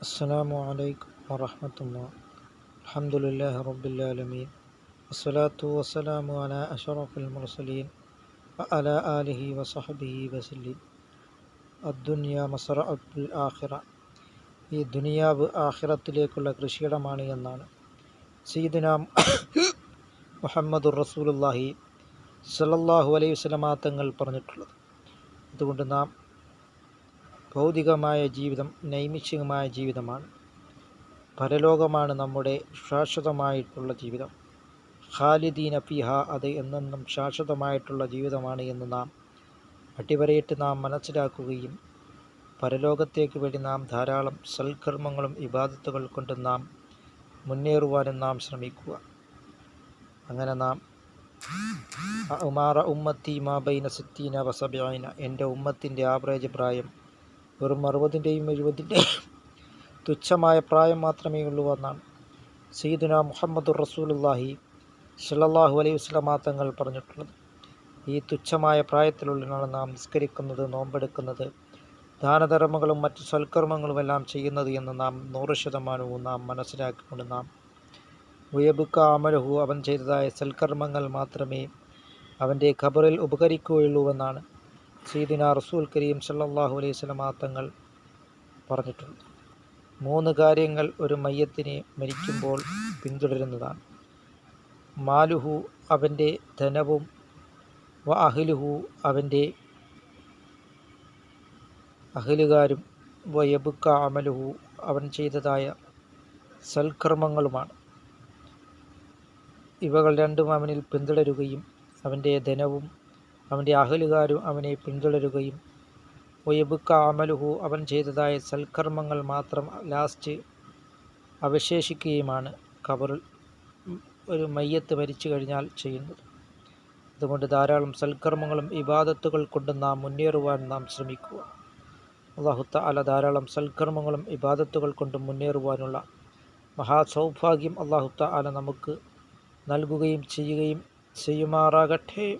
السلام عليكم ورحمة الله الحمد لله رب العالمين والصلاة والسلام على أشرف المرسلين وعلى آله وصحبه وسلم الدنيا مصرعة الآخرة ഈ ദുനിയാവ് ആഖിറത്തിലേക്കുള്ള കൃഷിയിടമാണ് എന്നാണ് സീദുന മുഹമ്മദുർ റസൂലുള്ളാഹി സല്ലല്ലാഹു അലൈഹി വസല്ലമ തങ്ങൾ പറഞ്ഞിട്ടുള്ളത് അതുകൊണ്ട് നാം ഭൗതികമായ ജീവിതം നൈമിഷികമായ ജീവിതമാണ്. പരലോകമാണ് നമ്മുടെ ശാശ്വതമായിട്ടുള്ള ജീവിതം. ഖാലിദീൻ അഫിഹ അത് എന്നെന്നും ശാശ്വതമായിട്ടുള്ള ജീവിതമാണ് എന്ന് നാം അടിവരയിട്ട് നാം മനസ്സിലാക്കുകയും പരലോകത്തേക്ക് വേണ്ടി നാം ധാരാളം സൽക്കർമ്മങ്ങളും ഇബാദത്തുകൾ കൊണ്ട് നാം മുന്നേറുവാനും നാം ശ്രമിക്കുക. അങ്ങനെ നാം ഉമാറ ഉമ്മത്തി മാബൈന സിത്തീന വസബൈന എന്റെ ഉമ്മത്തിന്റെ ആവറേജ് പ്രായം വെറും അറുപതിന്റെയും എഴുപതിന്റെയും തുച്ഛമായ പ്രായം മാത്രമേ ഉള്ളൂ എന്നാണ്. സയ്യിദുന മുഹമ്മദ് റസൂലുല്ലാഹി സല്ലല്ലാഹു അലൈഹി വസ്ലമാ തങ്ങൾ പറഞ്ഞിട്ടുള്ളത്. ഈ തുച്ഛമായ പ്രായത്തിലുള്ളിലാണ് നാം നിസ്കരിക്കുന്നത് നോമ്പെടുക്കുന്നത് ദാനധർമ്മങ്ങളും മറ്റു സൽക്കർമ്മങ്ങളുമെല്ലാം ചെയ്യുന്നത് എന്ന് നാം നൂറ് ശതമാനവും നാം മനസ്സിലാക്കിക്കൊണ്ട് നാം ഉയബുക്ക അമലഹു അവൻ ചെയ്തതായ സൽക്കർമ്മങ്ങൾ മാത്രമേ അവന്റെ ഖബറിൽ ഉപകരിക്കുകയുള്ളൂവെന്നാണ് സീദിന റസൂൽ കരീം സല്ലാഹു അലൈഹി വസല്ലമ തങ്ങൾ പറഞ്ഞിട്ടുണ്ട്. മൂന്ന് കാര്യങ്ങൾ ഒരു മയ്യത്തിനെ മരിക്കുമ്പോൾ പിന്തുടരുന്നതാണ്. മാലുഹു അവന്റെ ധനവും വ അഹിലുഹു അവന്റെ അഹിലുകാരും വയബുക്ക അമലുഹു അവൻ ചെയ്തതായ സൽക്കർമ്മങ്ങളുമാണ്. ഇവകൾ രണ്ടും അവനിൽ പിന്തുടരുകയും അവന്റെ ധനവും അവന്റെ അഹലുകാരും അവനെ പിന്തുടരുകയും ഒയബുക്ക അമലുഹു അവൻ ചെയ്തതായ സൽക്കർമ്മങ്ങൾ മാത്രം ലാസ്റ്റ് അവശേഷിക്കുകയുമാണ് ഖബറിൽ ഒരു മയ്യത്ത് മരിച്ചു കഴിഞ്ഞാൽ ചെയ്യുന്നത്. അതുകൊണ്ട് ധാരാളം സൽക്കർമ്മങ്ങളും ഇബാദത്തുകൾ കൊണ്ട് നാം മുന്നേറുവാൻ നാം ശ്രമിക്കുക. അള്ളാഹുത്ത അല ധാരാളം സൽക്കർമ്മങ്ങളും ഇബാദത്തുകൾ കൊണ്ട് മുന്നേറുവാനുള്ള മഹാസൗഭാഗ്യം അള്ളാഹുത്ത അല നമുക്ക് നൽകുകയും ചെയ്യുകയും ചെയ്യുമാറാകട്ടെ.